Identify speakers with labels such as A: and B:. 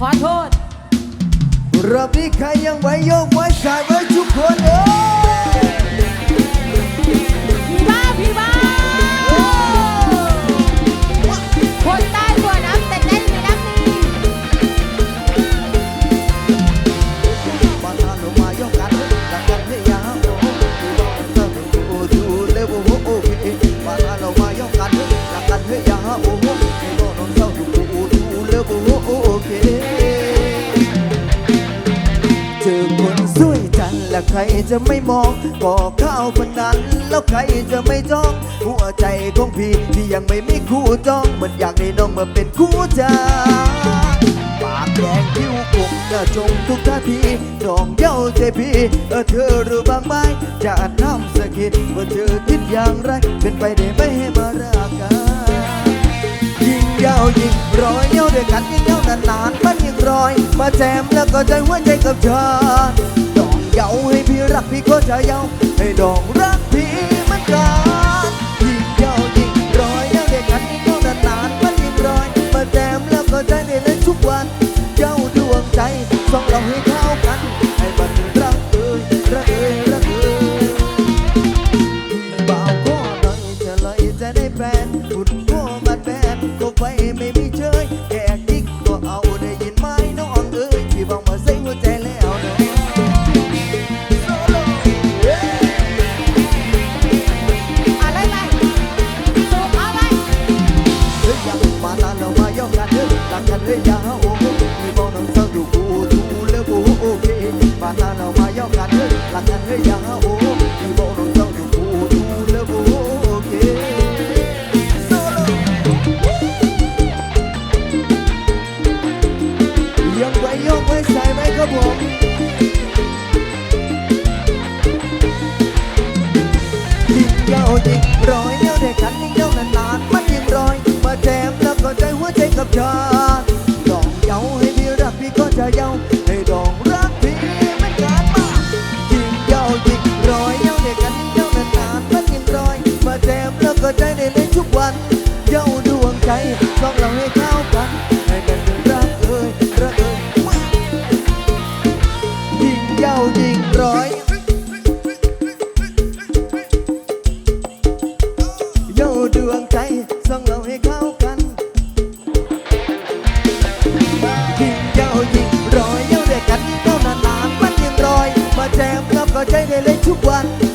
A: ขอโทษ
B: รอบนี้ใครยังไหวโยกไว้สายไว้ทุกคนเอ้ จะไม่มองบอกเข้าคนนั้น แล้วใครจะไม่จ้อง หัวใจของพี่ที่ยังไม่มีคู่จ้องมือนอยากได้น้องมาเป็นคู่ใจปากแดงคิ้วคมจะจงทุกท่าทีน้องเย้าใจพี่เออเธอรู้บ้างไหมจะทำสกกิดว่าเธอคิดอย่างไร เป็นไปได้ไหมให้มารักกันยิ่งเย้ายิ่งร้อยเย้าด้วยกันยิ่งเย้านานๆมันยิงรอย มาแจมแล้วก็ใจหัวใจกับฉันดอ เย้าให้พี่รักพี่ก็จะเย้าให้ดองรักพี่เหมันกันยิงยาวยิงร้อยเย้าด้วยกันยิงเย้านานนๆมันยิงรอยมาแจมแล้วก็ใจในเล่นทุกวันเจ้าดวงใจส่องเราให้เข้า ค
A: รับ
B: ผมยิงยาวยิงร้อยเดียวเด็กกันยิงยานานๆมันยิงร้อย มาแจมแล้วก็ใจหัวใจกับฉันดองเยาให้พี่รักพี่ก็จะเยาให้ดองรักพี่เหมันกันมายิงยาวยิงร้อยเดียวเด็กกันยิงยานานๆมันยิงร้อย มาแจมแล้วก็ใจในเล่นทุกวัน เย้าดวงใจสองเราให้ข้า สองเราให้เข้ากันยิงเย้ายิงรอยเย้าเด็กกันเย้านานมันยิงรอย มาแจมแล้วก็ใจได้เลยทุกวัน